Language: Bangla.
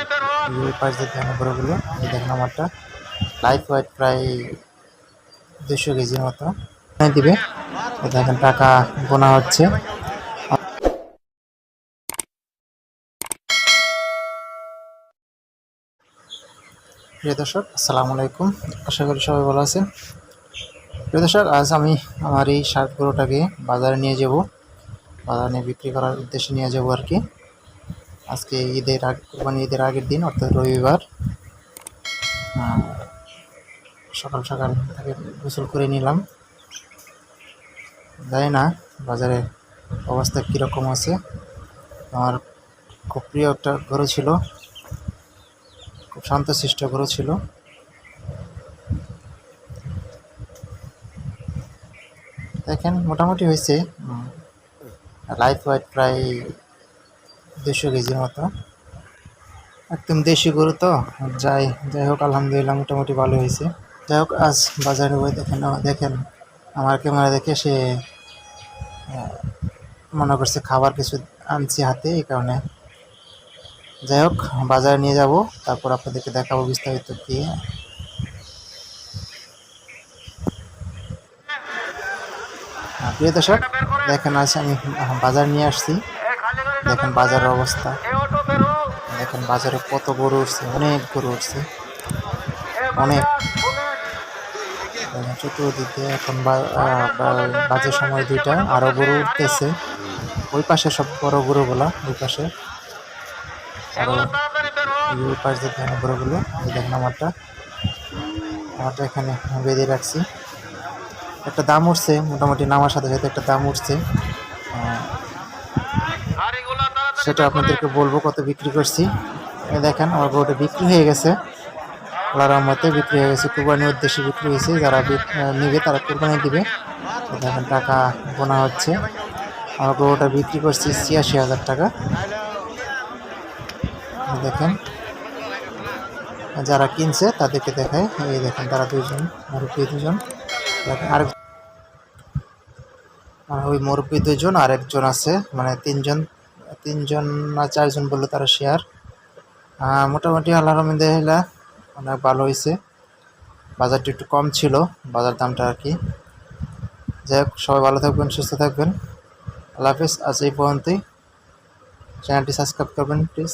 এই পাশ দিয়ে দেখেন এই দেখেন আমারটা। লাইফ ওয়েট প্রায় দুশো কেজির মতো। দিবে দেখেন টাকা গোনা হচ্ছে। প্রিয় দর্শক, আসসালামু আলাইকুম। আশা করি সবাই ভালো আছেন। প্রিয় দর্শক, আজ আমি আমার এই শার্ট গরুটাকে বাজারে নিয়ে যাব। বাজারে বিক্রি করার উদ্দেশ্যে নিয়ে যাব আর কি। আজকে ঈদের আগ কোরবানি ঈদের আগের দিন, অর্থাৎ রবিবার। সকাল সকাল তাকে গোসল করে নিলাম। জানি না বাজারে অবস্থা কীরকম আছে। আমার খুব প্রিয় একটা গরু ছিল। খুব শান্তশিষ্ট গরু ছিল। দেখেন, মোটামুটি হয়েছে। লাইফ ওয়াইট প্রায় দুশো কেজির মতো। একদম দেশি গরু তো, যাই যাই হোক, আলহামদুলিল্লাহ মোটামুটি ভালো হয়েছে। যাই হোক, আজ বাজারে ওই দেখেন দেখেন, আমার ক্যামেরা দেখে সে মনে করছে খাবার কিছু আনছি হাতে এই কারণে। যাই হোক, বাজারে নিয়ে যাব, তারপর আপনাদেরকে দেখাবো বিস্তারিত কি। প্রিয় দর্শক, দেখেন, আজ আমি বাজার নিয়ে আসছি। দেখেন বাজারের অবস্থা। দেখেন বাজারে কত গরু উঠছে, অনেক গরু উঠছে। অনেক। চতুর্দিকে এখন বাজে সময় দুইটা, আরও গরু উঠতেছে। ওই পাশে সব বড় গরুগুলা ওই পাশে। আরও এই ওই পাশ দিয়ে দেখেন গরুগুলো দেখেন আমারটা। আমারটা এখানে বেঁধে রাখছি। একটা দাম উঠছে, মোটামুটি নামার সাথে সাথে একটা দাম উঠছে। সেটা আপনাদেরকে বলব কত বিক্রি করছি। দেখেন, আমার গরুটা বিক্রি হয়ে গেছে। আল্লাহর রহমতে বিক্রি হয়ে গেছে, কোরবানির উদ্দেশ্যে বিক্রি হয়েছে। যারা নিবে তারা কোরবানি দিবে। দেখেন, টাকা বোনা হচ্ছে। আমার গরুটা বিক্রি করছি ছিয়াশি হাজার টাকা। দেখেন, যারা কিনছে তাদেরকে দেখায় এই দেখেন, তারা দুইজন, মুরব্বী দুজন আরেক আর ওই মুরব্বী দুজন আর একজন আছে মানে তিনজন তিনজন না চারজন বলল তারা শেয়ার মোটামুটি আল্লাহ রহমদুল্লাহ অনেক ভালো হয়েছে বাজারটি একটু কম ছিল, বাজার দামটা আর কি। যাই হোক, সবাই ভালো থাকবেন, সুস্থ থাকবেন। আল্লাহ হাফিজ, আজ এই পর্যন্তই। চ্যানেলটি সাবস্ক্রাইব করবেন প্লিজ